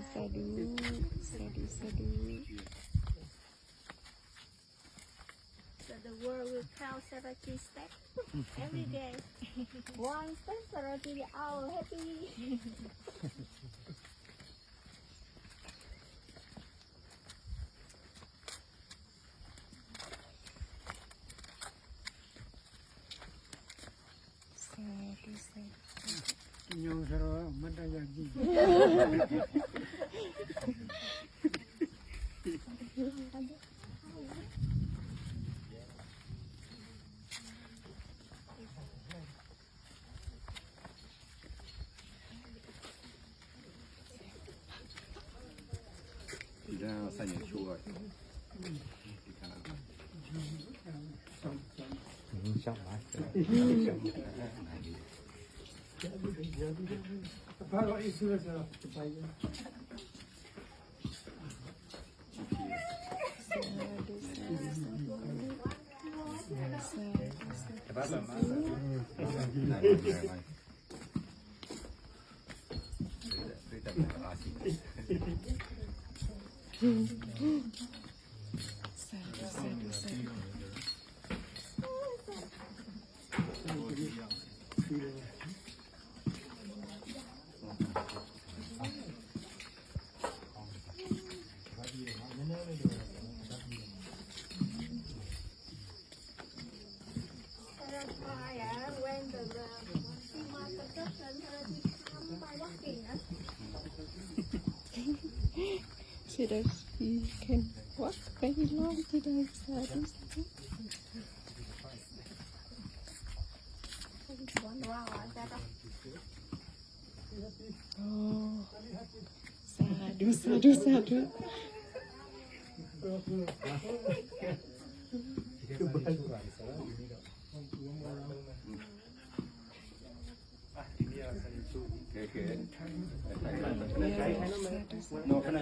Sadhu, sadhu, sadhu. So the world will count 70 steps every day. One step, 70 hour happy. Sadhu, sadhu. nhung sao đó mất ra giờ gì thì ra 你这样三年修过，你看看。嗯，香来，香来。不好意思，不好意思。Pasa, pasa. Thank you. She does, she can walk very long today. Sadhu, sadhu. one round like that. uh. Oh. Sadhu, sadhu, sadhu. No, can